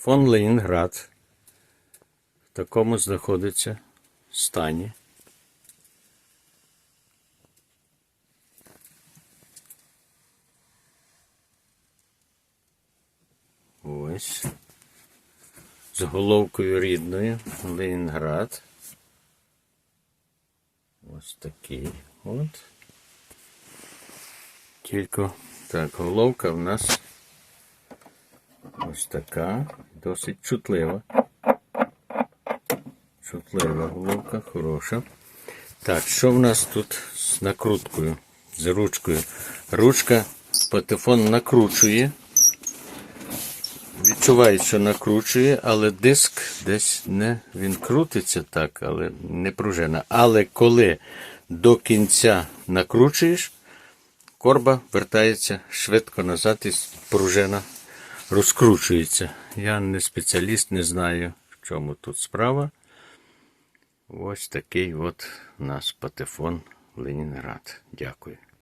Фон Ленінград в такому знаходиться стані. Ось. З головкою рідною Ленінград. Ось такий от. Тільки так, головка в нас ось така, досить чутлива. Чутлива головка, хороша. Так, що в нас тут з накруткою, з ручкою? Ручка патефон накручує. Відчуваю, що накручує, але диск десь не він крутиться так, але не пружина. Але коли до кінця накручуєш, корба вертається швидко назад і пружина розкручується. Я не спеціаліст, не знаю, в чому тут справа. Ось такий от у нас патефон Ленінград. Дякую.